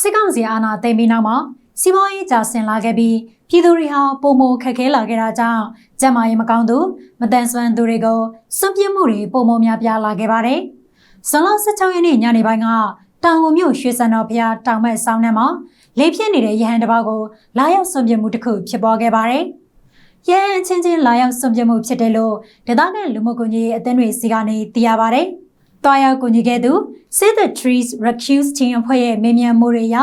စစ်ကောင်စီအာဏာသိမ်းပြီးနောက်မှာစီးပွားရေးကျဆင်းလာခဲ့ပြီးပြည်သူတွေဟာပုံမခက်ခဲလာခဲ့တာကြောင့်ကျန်းမာရေးမကောင်းသူမတန်ဆွမ်းသူတွေကိုစွန့်ပစ်မှုတွေပုံမများပြားလာခဲ့ပါတယ်။ဇွန်လ16ရက်နေ့ညနေပိုင်းကတောင်ကုန်မြို့ရွှေစံတော်ဘုရားတောင်ဘက်ဆောင်ထဲမှာလေပြင်းနေတဲ့ရဟန်းတစ်ပါးကိုလာရောက်စွန့်ပစ်မှုတစ်ခုဖြစ်ပေါ်ခဲ့ပါတယ်။ရဟန်းချင်းချင်းလာရောက်စွန့်ပစ်မှုဖြစ်တယ်လို့ဒေသခံလူမှုကွန်ရက်အသင်းတွေစီကနေသိရပါတယ်။ တွားရောက်ကူညီခဲ့သူ Save the Trees Rescue Team အဖွဲ့ရဲ့မေးမြန်းမှုတွေအရ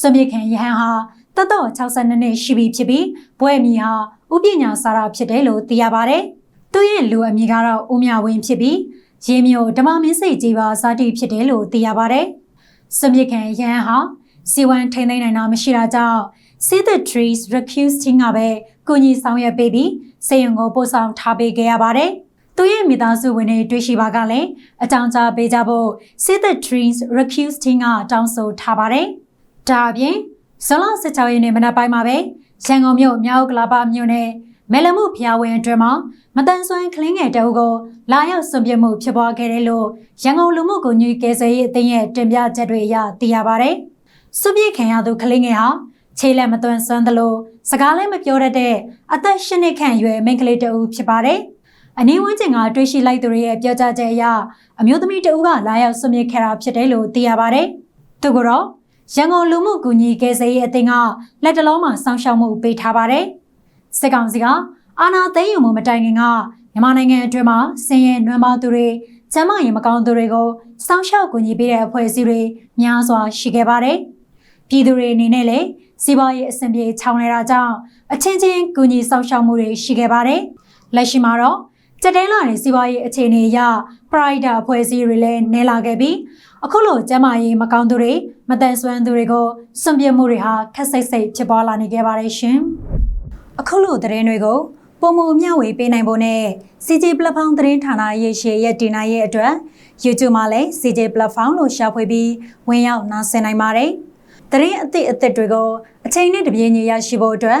စွန့်ပစ်ခံရဟန်းဟာတတော့62နှစ်ရှိပြီဖြစ်ပြီးဘွဲ့မီဟာဥပညာစာရာဖြစ်တယ်လို့သိရပါတယ်။သူ့ရဲ့လူအမည်ကတော့ဦးမြဝင်းဖြစ်ပြီးရေမျိုးဓမ္မမင်းစိတ်ကြီးပါဇာတိဖြစ်တယ်လို့သိရပါတယ်။စွန့်ပစ်ခံရဟန်းဟာစီဝမ်ထိန်သိမ်းနိုင်တာမရှိတာကြောင့် Save the Trees Rescue Team ကပဲကူညီဆောင်ရွက်ပေးပြီးစေယုံကိုပို့ဆောင်ထားပေးခဲ့ရပါတယ်။ သူရဲ့မိသားစုဝင်တွေတွေ့ရှိပါကလည်းအကြောင်းကြားပေးကြဖို့ Save the Trees Rescue Team ကတောင်းဆိုထားပါတယ်။ဒါအပြင်ဇွန်လ16ရက်နေ့မနက်ပိုင်းမှာပဲရန်ကုန်မြို့မြောက်ကလာပမြို့နယ်မဲလမှုဖျားဝင်အတွင်းမှာမတန်ဆွမ်းကလင်းငယ်တအုပ်ကိုလာရောက်စွန့်ပစ်မှုဖြစ်ပွားခဲ့တယ်လို့ရန်ကုန်လူမှုကွန်ရက်ကေဆယ်ရေးအသင်းရဲ့တင်ပြချက်တွေအရသိရပါဗျ။စွန့်ပစ်ခံရသူကလင်းငယ်ဟာခြေလက်မသွန်ဆွမ်းသလိုစကားလည်းမပြောတတ်တဲ့အသက်၈နှစ်ခန့်အရွယ်မိန်းကလေးတအုပ်ဖြစ်ပါတယ်။ အနည်းဝန်းကျင်ကတွေးရှိလိုက်သူတွေရဲ့ပြောကြားချက်အရအမျိုးသမီးတအုပ်ကလာရောက်စွန့်ပစ်ခဲ့တာဖြစ်တယ်လို့သိရပါတယ်။သူကတော့ရန်ကုန်လူမှုကူညီကယ်ဆယ်ရေးအသင်းကလက်တလုံးမှာစောင့်ရှောက်မှုပေးထားပါတယ်။စစ်ကောင်စီကအာဏာသိမ်းယူမှုမတိုင်ခင်ကမြန်မာနိုင်ငံအတွင်းမှာဆင်းရဲနွမ်းပါသူတွေကျန်းမာရေးမကောင်းသူတွေကိုစောင့်ရှောက်ကူညီပေးတဲ့အဖွဲ့အစည်းတွေများစွာရှိခဲ့ပါတယ်။ပြည်သူတွေအနေနဲ့လည်းစီးပွားရေးအဆင်ပြေချောင်းနေတာကြောင့်အချင်းချင်းကူညီစောင့်ရှောက်မှုတွေရှိခဲ့ပါတယ်။လက်ရှိမှာတော့ ကြက်တဲလာတဲ့စီးပွားရေးအခြေအနေအရပရိုက်တာအဖွဲ့အစည်းတွေလည်းနည်းလာခဲ့ပြီးအခုလိုကျန်းမာရေးမကောင်းသူတွေမတန်ဆွမ်းသူတွေကိုစွန့်ပစ်မှုတွေဟာခက်စိတ်စိတ်ဖြစ်ပွားလာနေခဲ့ပါတယ်ရှင်။အခုလိုသတင်းတွေကိုပုံမမျှဝေပေးနိုင်ဖို့နဲ့ CJ Platform သတင်းဌာနရဲ့ရှေ့ရဲ့တင်နိုင်ရဲ့အတွက် YouTube မှာလည်း CJ Platform လို့ရှာဖွေပြီးဝင်ရောက်နားဆင်နိုင်ပါတယ်။သတင်းအသစ်အသစ်တွေကိုအချိန်နဲ့တပြေးညီရရှိဖို့အတွက်